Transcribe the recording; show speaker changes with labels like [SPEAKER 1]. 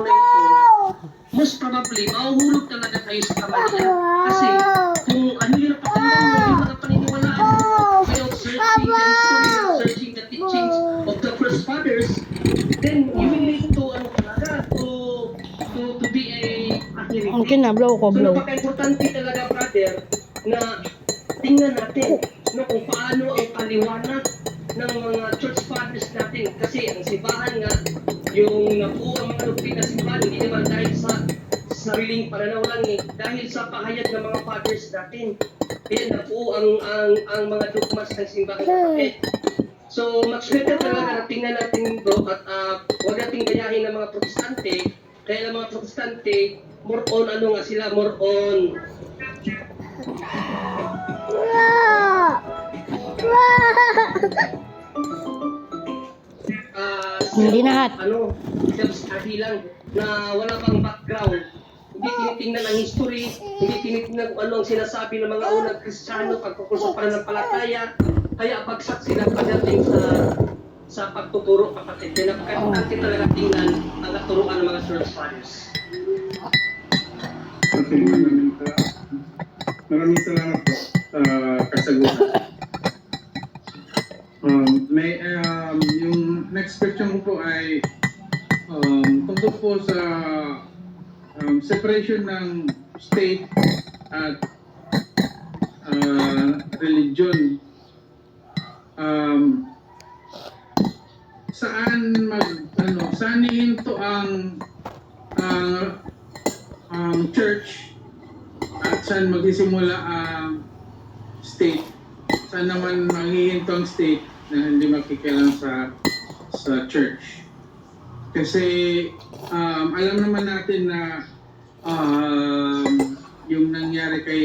[SPEAKER 1] na ito, most probably, mahuhulog talaga kayo sa kamalian. Kasi, kung ano yung napakinggan mo, yung mga paniniwalaan mo, kayo searching the history, searching the teachings of the first fathers, then you will lead to, ano talaga, to, to, to be a, a heretic.
[SPEAKER 2] Okay na, blow ko,
[SPEAKER 1] So,
[SPEAKER 2] blow.
[SPEAKER 1] napaka-importante talaga, brother, na tingnan natin no, kung paano ang paliwanag ng mga church fathers natin. Kasi ang simbahan nga, yung nabuo ang mga doktrina ng simbahan, hindi naman dahil sa sariling pananaw lang eh, dahil sa pahayag ng mga fathers natin. Kaya nabuo ang, ang, ang mga dogmas ng simbahan kapatid. So, much better talaga na tingnan natin bro at uh, huwag nating gayahin ng mga protestante. Kaya ang mga protestante, more on ano nga sila, more on
[SPEAKER 2] Hindi lahat.
[SPEAKER 1] ano, self-study lang na wala pang background. Hindi tinitingnan ang history, hindi tinitingnan kung ano ang sinasabi ng mga unang Kristiyano pagkukul sa pananampalataya. Kaya bagsak sila pagdating sa sa pagtuturo kapatid. Kaya napaka-importante talaga tingnan ang katuruan ng mga church fathers.
[SPEAKER 3] Okay, maraming, sa- maraming salamat po sa kasagutan. Tungkol po sa um, separation ng state at uh, religion. Um, saan mag ano saan hihinto ang ang ang church at saan magsisimula ang state. Saan naman maghihinto ang state na hindi makikialam sa sa church. Kasi um, alam naman natin na um, yung nangyari kay